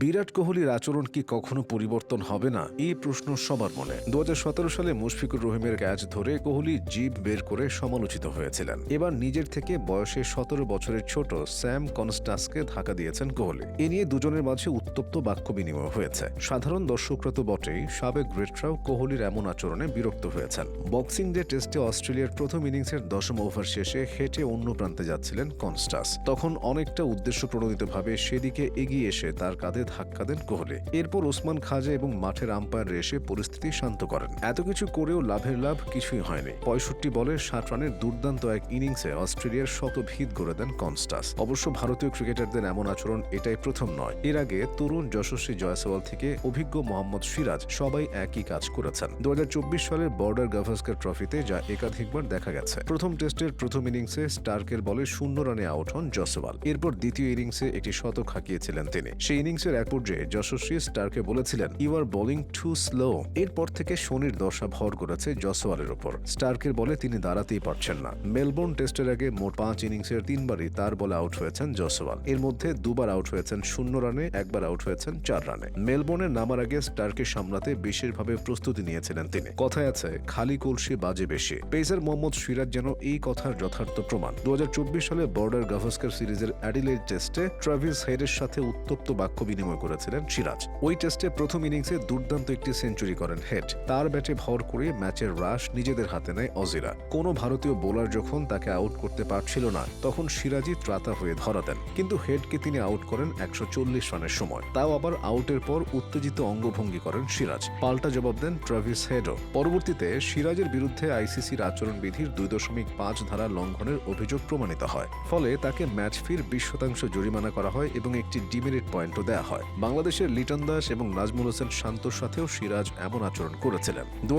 বিরাট কোহলির আচরণ কি কখনো পরিবর্তন হবে না? এই প্রশ্ন সবার মনে। দুহাজার সতেরো সালে মুশফিকুর রহিমের ক্যাচ ধরে কোহলি জিভ বের করে সমালোচিত হয়েছিলেন। এবার নিজের থেকে বয়সে সতেরো বছরের ছোট স্যাম কনস্টাসকে ধাক্কা দিয়েছেন কোহলি। এ নিয়ে দুজনের মাঝে উত্তপ্ত বাক্য বিনিময় হয়েছে। সাধারণ দর্শকরা তো বটেই, সাবেক গ্রেটরাও কোহলির এমন আচরণে বিরক্ত হয়েছেন। বক্সিং ডে টেস্টে অস্ট্রেলিয়ার প্রথম ইনিংসের দশম ওভার শেষে হেঁটে অন্য প্রান্তে যাচ্ছিলেন কনস্টাস। তখন অনেকটা উদ্দেশ্য প্রণোদিতভাবে সেদিকে এগিয়ে এসে তার কাঁধে ধাক্কা দেন কোহলি। এরপর ওসমান খাজা এবং মাঠের আম্পায়ার এসে পরিস্থিতি শান্ত করেন। এত কিছু করেও লাভের লাভ কিছুই হয়নি। পঁয়ষট্টি বলে ষাট রানের দুর্দান্ত এক ইনিংসে অস্ট্রেলিয়ার শত ভিত গড়ে দেন কনস্টাস। অবশ্য ভারতীয় ক্রিকেটারদের এমন আচরণ এটাই প্রথম নয়। এর আগে তরুণ যশস্বী জয়সওয়াল থেকে অভিজ্ঞ মোহাম্মদ সিরাজ সবাই একই কাজ করেছেন। দু হাজার চব্বিশ সালের বর্ডার গাভাস্কার ট্রফিতে যা একাধিকবার দেখা গেছে। প্রথম টেস্টের প্রথম ইনিংসে স্টার্কের বলে শূন্য রানে আউট হন জসওয়াল এরপর দ্বিতীয় ইনিংসে একটি শতক হাঁকিয়েছিলেন তিনি। সেই ইনিংসের এক পর্যায়ে যশস্বী স্টারকে বলেছিলেন you are bowling too slow এরপর থেকে শনির দশা ভর করেছে জসওয়ালের ওপর। স্টার্কের বলে তিনি দাঁড়াতেই পারছেন না। মেলবোর্ন টেস্টের আগে মোট পাঁচ ইনিংসের তিনবারই তার বলে আউট হয়েছেন জসওয়াল এর মধ্যে দুবার আউট হয়েছেন শূন্য রানে, একবার আউট হয়েছেন চার রানে। মেলবোর্নের নামার আগে স্টারকে সামলাতে বিশেষভাবে প্রস্তুতি নিয়েছিলেন তিনি। কথায় আছে, খালি কলসি বাজে বেশি। পেসার মোহাম্মদ সিরাজ যেন এই কথার যথার্থ প্রমাণ। দু হাজার চব্বিশ সালে বর্ডার গাভাস্কার সিরিজের অ্যাডিলেড টেস্টে ট্রাভিস হেডের সাথে উত্তপ্ত বাক্য বিনিময় করেছিলেন সিরাজ। ওই টেস্টে প্রথম ইনিংসে দুর্দান্ত একটি সেঞ্চুরি করেন হেড। তার ব্যাটে ভর করে ম্যাচের রাশ নিজেদের হাতে নেয় অজিরা। কোনো ভারতীয় বোলার যখন তাকে আউট করতে পারছিল না, তখন সিরাজই ত্রাতা হয়ে ধরা দেন। কিন্তু হেডকে তিনি আউট করেন একশো চল্লিশ রানের সময়। তাও আবার আউটের পর উত্তেজিত অঙ্গভঙ্গি করেন সিরাজ। পাল্টা জবাব দেন ট্রাভিস হেডও। পরবর্তীতে সিরাজের বিরুদ্ধে আইসিসির আচরণবিধির দুই দশমিক পাঁচ ধারা লঙ্ঘনের অভিযোগ প্রমাণিত হয়। ফলে তাকে ম্যাচ ফির বিশ শতাংশ জরিমানা করা হয় এবং একটি ডিমেরিট পয়েন্টও দেওয়া হয়। বাংলাদেশের লিটন দাস এবং নাজমুল হোসেন শান্তর সাথেও সিরাজ এমন আচরণ করেছিলেন। দু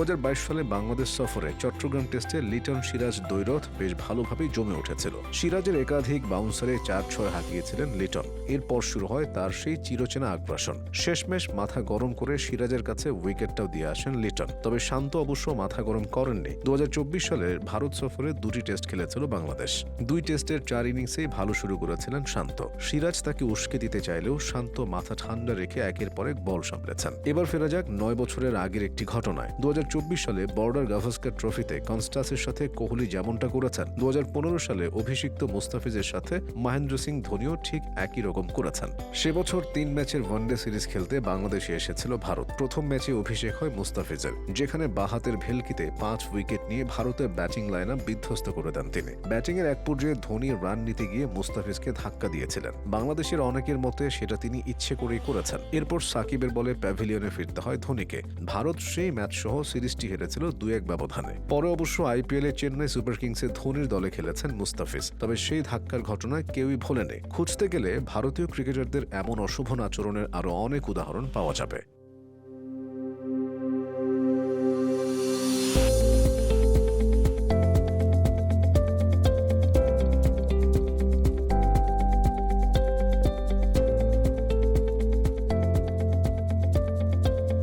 সালে বাংলাদেশ সফরে চট্টগ্রাম টেস্টে লিটন সিরাজ দ্বৈরথ বেশ ভালোভাবেই জমে উঠেছিল। সিরাজের একাধিক বাউন্সারে চার ছয় হাঁকিয়েছিলেন লিটন। এরপর শুরু হয় তার সেই চিরচেনা আগ্রাসন। শেষমেশ মাথা গরম করে সিরাজের কাছে উইকেটটাও দিয়ে আসেন লিটন। তবে শান্ত অবশ্য মাথা গরম করেননি। দু সালের ভারত সফরে দুটি টেস্ট খেলেছিল বাংলাদেশ। দুই টেস্টের চার ইনিংসেই ভালো শুরু করেছিলেন শান্ত। সিরাজ তাকে উস্কে দিতে চাইলেও শান্ত মাথা ঠান্ডা রেখে একের পর এক বল সামলেছেন। এবার ফেরা যাক নয় বছরের আগের একটি ঘটনায়। দুহাজার চব্বিশ সালে বর্ডার গাভাস্কার ট্রফিতে কনস্টাসের সাথে কোহলি যেমনটা করেছেন দু সালে অভিষিক্ত মুস্তাফিজের সাথে মহেন্দ্র সিং ধোনিও ঠিক একই রকম করেছেন। সে বছর তিন ম্যাচের ওয়ানডে সিরিজ খেলতে বাংলাদেশে এসেছিল ভারত। প্রথম ম্যাচে অভিষেক হয় মুস্তাফিজের, যেখানে বাহাতের ভেলকিতে পাঁচ উইকেট নিয়ে ভারতের ব্যাটিং লাইন বিধ্বস্ত করে দেন তিনি। ব্যাটিং এর এক পর্যায়ে ধোনি রান নিতে গিয়ে মুস্তাফিজকে ধাক্কা দিয়েছিলেন। বাংলাদেশের অনেকের মতে সেটা তিনি ইচ্ছে করেই করেছেন। এরপর সাকিবের বলে প্যাভিলিয়নে ফিরতে হয় ধোনিকে। ভারত সেই ম্যাচ সহ সিরিজটি হেরেছিল দু এক ব্যবধানে। পরে অবশ্য আইপিএলে চেন্নাই সুপার কিংসে ধোনির দলে খেলেছেন মুস্তাফিজ। তবে সেই ধাক্কার ঘটনা কেউই ভোলেনি। খুঁজতে গেলে ভারতীয় ক্রিকেটারদের এমন অশুভ আচরণের আরও অনেক উদাহরণ পাওয়া যাবে।